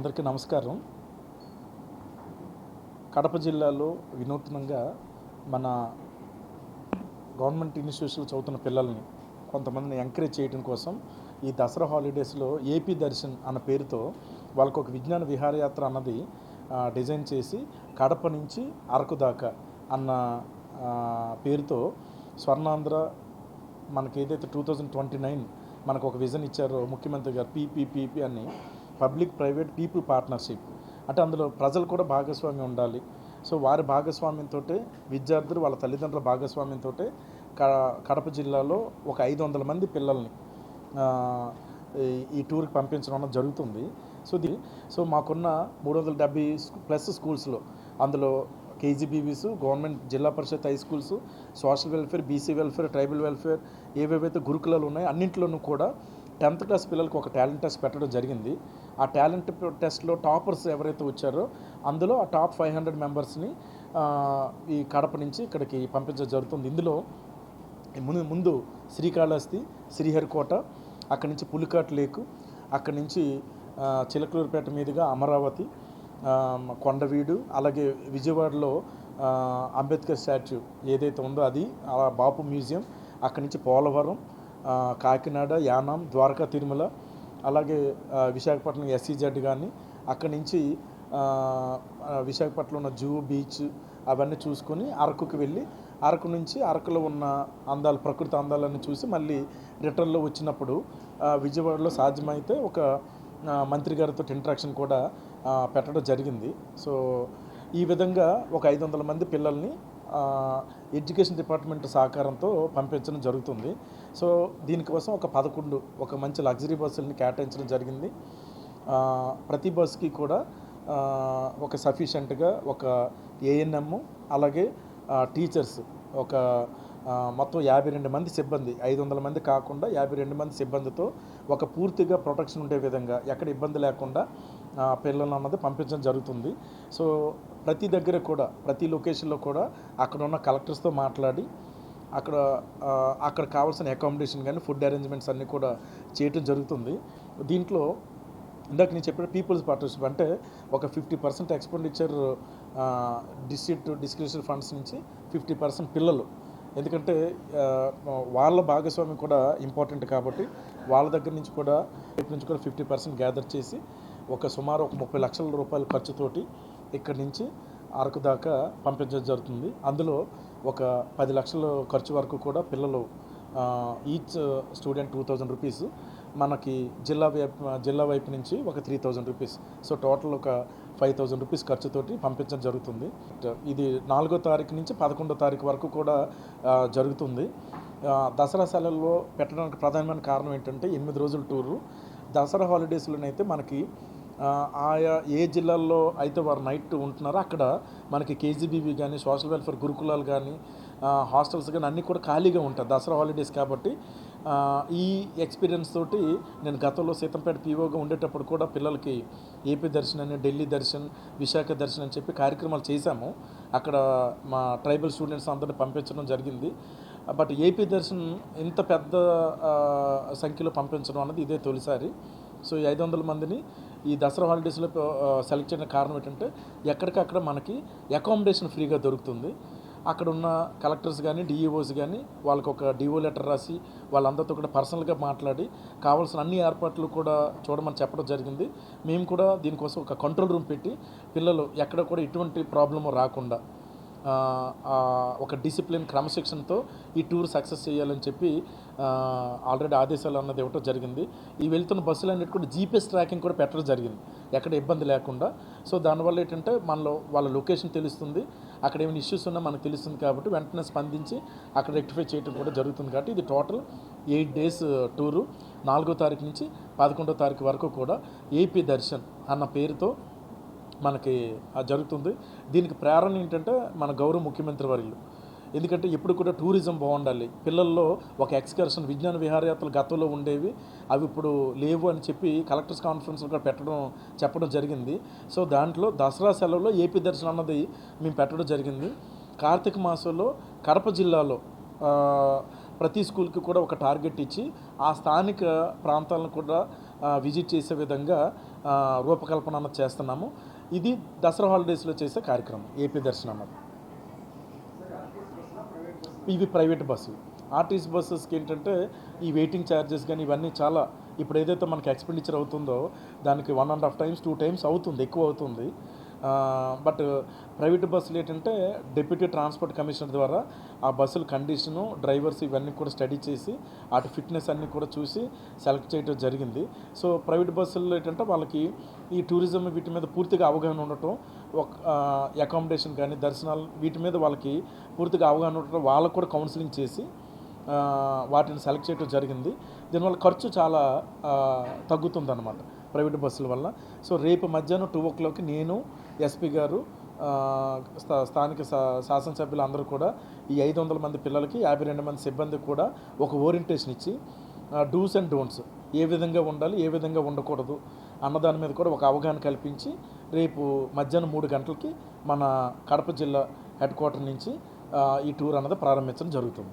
అందరికీ నమస్కారం. కడప జిల్లాలో వినూత్నంగా మన గవర్నమెంట్ ఇన్స్టిట్యూషన్లో చదువుతున్న పిల్లల్ని కొంతమందిని ఎంకరేజ్ చేయడం కోసం ఈ దసరా హాలిడేస్లో ఏపీ దర్శన్ అన్న పేరుతో వాళ్ళకు ఒక విజ్ఞాన విహారయాత్ర అన్నది డిజైన్ చేసి కడప నుంచి అరకు దాకా అన్న పేరుతో స్వర్ణాంధ్ర మనకి ఏదైతే టూ థౌజండ్ ట్వంటీ నైన్ మనకు ఒక విజన్ ఇచ్చారో ముఖ్యమంత్రి గారు పీపీపీపీ అని పబ్లిక్ ప్రైవేట్ పీపుల్ పార్ట్నర్షిప్. అంటే అందులో ప్రజలు కూడా భాగస్వామ్యం ఉండాలి. సో వారి భాగస్వామ్యంతో విద్యార్థులు వాళ్ళ తల్లిదండ్రుల భాగస్వామ్యంతో కడప జిల్లాలో ఒక ఐదు వందల మంది పిల్లల్ని ఈ- ఈ టూర్కి పంపించడం అన్నది జరుగుతుంది. సో ది సో మాకున్న మూడు వందల డెబ్బై ప్లస్ స్కూల్స్లో అందులో కేజీబీవీస్ గవర్నమెంట్ జిల్లా పరిషత్ high schools social welfare BC welfare tribal welfare ఏవేవైతే గురుకులాలు ఉన్నాయో అన్నింటిలోనూ కూడా టెన్త్ క్లాస్ పిల్లలకు ఒక టాలెంట్ టెస్ట్ పెట్టడం జరిగింది. ఆ టాలెంట్ టెస్ట్లో టాపర్స్ ఎవరైతే వచ్చారో అందులో ఆ టాప్ ఫైవ్ హండ్రెడ్ మెంబర్స్ని ఈ కడప నుంచి ఇక్కడికి పంపించడం జరుగుతుంది. ఇందులో ముందు ముందు శ్రీకాళహస్తి శ్రీహరికోట అక్కడి నుంచి పులికాట్ లేకు అక్కడి నుంచి చిలకలూరుపేట మీదుగా అమరావతి కొండవీడు అలాగే విజయవాడలో అంబేద్కర్ స్టాచ్యూ ఏదైతే ఉందో అది బాపు మ్యూజియం అక్కడి నుంచి పోలవరం కాకినాడ యానాం ద్వారకా తిరుమల అలాగే విశాఖపట్నం ఎస్సీజెడ్ కానీ అక్కడి నుంచి విశాఖపట్నంలో ఉన్న జూ బీచ్ అవన్నీ చూసుకొని అరకుకి వెళ్ళి అరకు నుంచి అరకులో ఉన్న అందాలు ప్రకృతి అందాలన్నీ చూసి మళ్ళీ రిటర్న్లో వచ్చినప్పుడు విజయవాడలో సాధ్యమైతే ఒక మంత్రి గారితో ఇంట్రాక్షన్ కూడా పెట్టడం జరిగింది. సో ఈ విధంగా ఒక ఐదు వందల మంది పిల్లల్ని ఎడ్యుకేషన్ డిపార్ట్మెంట్ సహకారంతో పంపించడం జరుగుతుంది. సో దీనికోసం ఒక పదకొండు ఒక మంచి లగ్జరీ బస్సులని కేటాయించడం జరిగింది. ప్రతి బస్కి కూడా ఒక సఫిషియెంట్గా ఒక ఏఎన్ఎమ్ అలాగే టీచర్స్ ఒక మొత్తం యాభై రెండు మంది సిబ్బంది ఐదు వందల మంది కాకుండా యాభై రెండు మంది సిబ్బందితో ఒక పూర్తిగా ప్రొటెక్షన్ ఉండే విధంగా ఎక్కడ ఇబ్బంది లేకుండా పిల్లలు అన్నది పంపించడం జరుగుతుంది. సో ప్రతి దగ్గర కూడా ప్రతి లొకేషన్లో కూడా అక్కడ ఉన్న కలెక్టర్స్తో మాట్లాడి అక్కడ అక్కడ కావాల్సిన అకామిడేషన్ కానీ ఫుడ్ అరేంజ్మెంట్స్ అన్నీ కూడా చేయటం జరుగుతుంది. దీంట్లో ఇందాక నేను చెప్పిన పీపుల్స్ పార్టనర్షిప్ అంటే ఒక fifty percent expenditure district discretion funds నుంచి ఫిఫ్టీ పర్సెంట్ పిల్లలు ఎందుకంటే వాళ్ళ భాగస్వామ్యం కూడా ఇంపార్టెంట్ కాబట్టి వాళ్ళ దగ్గర నుంచి కూడా ఇటు నుంచి కూడా ఫిఫ్టీ పర్సెంట్ గ్యాదర్ చేసి ఒక సుమారు ఒక ముప్పై లక్షల రూపాయల ఖర్చుతోటి ఇక్కడి నుంచి అరకు దాకా పంపించడం జరుగుతుంది. అందులో ఒక పది లక్షల ఖర్చు వరకు కూడా పిల్లలు each student two thousand rupees మనకి జిల్లా వైపు జిల్లా వైపు నుంచి ఒక three thousand rupees so total ఒక ఫైవ్ థౌజండ్ రూపీస్ ఖర్చుతోటి పంపించడం జరుగుతుంది. Uh, ఇది నాలుగో తారీఖు నుంచి పదకొండో తారీఖు వరకు కూడా జరుగుతుంది. దసరా సెలవుల్లో పెట్టడానికి ప్రధానమైన కారణం ఏంటంటే ఎనిమిది రోజుల టూరు. దసరా హాలిడేస్లోనైతే మనకి ఆయా ఏ జిల్లాల్లో అయితే వారు నైట్ ఉంటున్నారో అక్కడ మనకి కేజీబీవీ కానీ సోషల్ వెల్ఫేర్ గురుకులాలు కానీ హాస్టల్స్ కానీ అన్నీ కూడా ఖాళీగా ఉంటాయి. దసరా హాలిడేస్ కాబట్టి ఈ ఎక్స్పీరియన్స్ తోటి నేను గతంలో సీతంపేట పీఓగా ఉండేటప్పుడు కూడా పిల్లలకి ఏపీ దర్శన్ అని ఢిల్లీ దర్శన్ విశాఖ దర్శన్ అని చెప్పి కార్యక్రమాలు చేశాము. అక్కడ మా ట్రైబల్ స్టూడెంట్స్ అందరిని పంపించడం జరిగింది. బట్ ఏపీ దర్శన్ ఇంత పెద్ద సంఖ్యలో పంపించడం అన్నది ఇదే తొలిసారి. సో ఈ ఐదు వందల మందిని ఈ దసరా హాలిడేస్లో సెలెక్ట్ చేయడం కారణం ఏంటంటే ఎక్కడికక్కడ మనకి అకామిడేషన్ ఫ్రీగా దొరుకుతుంది. అక్కడ ఉన్న కలెక్టర్స్ కానీ డిఈఓస్ కానీ వాళ్ళకి ఒక డిఓ లెటర్ రాసి వాళ్ళందరితో కూడా పర్సనల్గా మాట్లాడి కావాల్సిన అన్ని ఏర్పాట్లు కూడా చూడమని చెప్పడం జరిగింది. మేము కూడా దీనికోసం ఒక కంట్రోల్ రూమ్ పెట్టి పిల్లలు ఎక్కడ కూడా ఎటువంటి ప్రాబ్లము రాకుండా ఒక డిసిప్లిన్ క్రమశిక్షణతో ఈ టూర్ సక్సెస్ చేయాలని చెప్పి ఆల్రెడీ ఆదేశాలు అన్నది ఇవ్వటం జరిగింది. ఈ వెళ్తున్న బస్సులు అన్నిటి కూడా జీపీఎస్ ట్రాకింగ్ కూడా పెట్టడం జరిగింది. ఎక్కడ ఇబ్బంది లేకుండా. సో దానివల్ల ఏంటంటే మనలో వాళ్ళ లొకేషన్ తెలుస్తుంది. అక్కడ ఏమైనా ఇష్యూస్ ఉన్నా మనకు తెలుస్తుంది కాబట్టి వెంటనే స్పందించి అక్కడ రెక్టిఫై చేయడం కూడా జరుగుతుంది కాబట్టి ఇది టోటల్ ఎయిట్ డేస్ టూరు నాలుగో తారీఖు నుంచి పదకొండో తారీఖు వరకు కూడా ఏపీ దర్శన్ అన్న పేరుతో మనకి జరుగుతుంది. దీనికి ప్రేరణ ఏంటంటే మన గౌరవ ముఖ్యమంత్రి వర్యులు ఎందుకంటే ఎప్పుడు కూడా టూరిజం బాగుండాలి. పిల్లల్లో ఒక ఎక్స్కర్షన్ విజ్ఞాన విహారయాత్రలు గతంలో ఉండేవి అవి ఇప్పుడు లేవు అని చెప్పి కలెక్టర్స్ కాన్ఫరెన్స్ కూడా పెట్టడం చెప్పడం జరిగింది. సో దాంట్లో దసరా సెలవులో ఏపీ దర్శనం అన్నది మేము పెట్టడం జరిగింది. కార్తీక మాసంలో కడప జిల్లాలో ప్రతి స్కూల్కి కూడా ఒక టార్గెట్ ఇచ్చి ఆ స్థానిక ప్రాంతాలను కూడా విజిట్ చేసే విధంగా రూపకల్పన అన్నది చేస్తున్నాము. ఇది దసరా హాలిడేస్లో చేసే కార్యక్రమం ఏపీ దర్శనం అన్నది. ఇవి ప్రైవేట్ బస్సు. ఆర్టీసీ బస్సెస్కి ఏంటంటే ఈ వెయిటింగ్ ఛార్జెస్ కానీ ఇవన్నీ చాలా ఇప్పుడు ఏదైతే మనకి ఎక్స్పెండిచర్ అవుతుందో దానికి one and half times two times అవుతుంది ఎక్కువ అవుతుంది. బట్ ప్రైవేట్ బస్సులు ఏంటంటే డిప్యూటీ ట్రాన్స్పోర్ట్ కమిషనర్ ద్వారా ఆ బస్సుల కండిషను డ్రైవర్స్ ఇవన్నీ కూడా స్టడీ చేసి అటు ఫిట్నెస్ అన్నీ కూడా చూసి సెలెక్ట్ చేయడం జరిగింది. సో ప్రైవేట్ బస్సుల్లో ఏంటంటే వాళ్ళకి ఈ టూరిజం వీటి మీద పూర్తిగా అవగాహన ఉండటం అకామిడేషన్ కానీ దర్శనాలు వీటి మీద వాళ్ళకి పూర్తిగా అవగాహన ఉండటం వాళ్ళకు కూడా కౌన్సిలింగ్ చేసి వాటిని సెలెక్ట్ చేయడం జరిగింది. దీనివల్ల ఖర్చు చాలా తగ్గుతుంది అనమాట ప్రైవేట్ బస్సుల వల్ల. సో రేపు మధ్యాహ్నం టూ ఓ క్లాక్కి నేను ఎస్పీ గారు స్థా- స్థానిక శా- శాసనసభ్యులు అందరూ కూడా ఈ ఐదు వందల మంది పిల్లలకి యాభై రెండు మంది సిబ్బందికి కూడా ఒక ఓరియంటేషన్ ఇచ్చి డూస్ అండ్ డోంట్స్ ఏ విధంగా ఉండాలి ఏ విధంగా ఉండకూడదు అన్నదాని మీద కూడా ఒక అవగాహన కల్పించి రేపు మధ్యాహ్నం మూడు గంటలకి మన కడప జిల్లా హెడ్ క్వార్టర్ నుంచి ఈ టూర్ అన్నది ప్రారంభించడం జరుగుతుంది.